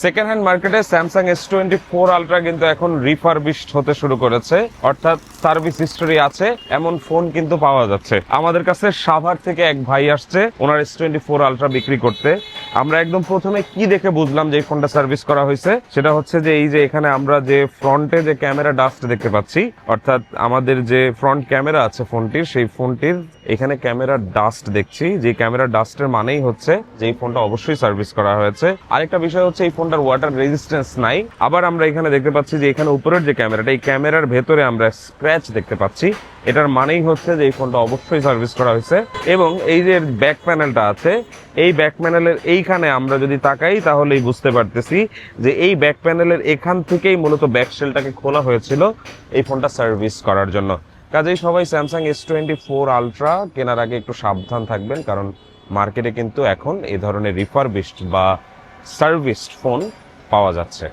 Second hand মার্কেটে Samsung S twenty four ultra কিন্তু এখন রিফারবিশড হতে শুরু করেছে। অর্থাৎ সার্ভিস হিস্টোরি আছে, এমন ফোন কিন্তু পাওয়া যাচ্ছে। আমাদের কাছে সাভার থেকে এক ভাই আসছে, ওনার এস টোয়েন্টি ফোর আলট্রা বিক্রি করতে। আমরা একদম প্রথমে কি দেখে বুঝলাম যে এই ফোনটা সার্ভিস করা হয়েছে? সেটা হচ্ছে যে এই যে এখানে আমরা যে ফ্রন্টে যে ক্যামেরা ডাস্ট দেখতে পাচ্ছি, অর্থাৎ আমাদের যে ফ্রন্ট ক্যামেরা আছে ফোনটির, সেই ফোনটির এখানে ক্যামেরা ডাস্ট দেখছি। যে ক্যামেরা ডাস্টের মানেই হচ্ছে যে এই ফোনটা অবশ্যই সার্ভিস করা হয়েছে। আরেকটা বিষয় হচ্ছে এই ফোনটার ওয়াটার রেজিস্ট্যান্স নাই। আবার আমরা এখানে দেখতে পাচ্ছি যে এখানে উপরের যে ক্যামেরাটা, এই ক্যামেরার ভেতরে আমরা স্ক্র্যাচ দেখতে পাচ্ছি। এটার মানেই হচ্ছে যে এই ফোনটা অবশ্যই সার্ভিস করা হয়েছে। এবং এই যে ব্যাক প্যানেলটা আছে, এই ব্যাক প্যানেলের এইখানে আমরা যদি তাকাই, তাহলেই বুঝতে পারতেছি যে এই ব্যাক প্যানেলের এখান থেকেই মূলত ব্যাক সেলটাকে খোলা হয়েছিল এই ফোনটা সার্ভিস করার জন্য। কাজেই সবাই Samsung S twenty four ultra কেনার আগে একটু সাবধান থাকবেন, কারণ মার্কেটে কিন্তু এখন এই ধরনের রিফারবিশড বা সার্ভিসড ফোন পাওয়া যাচ্ছে।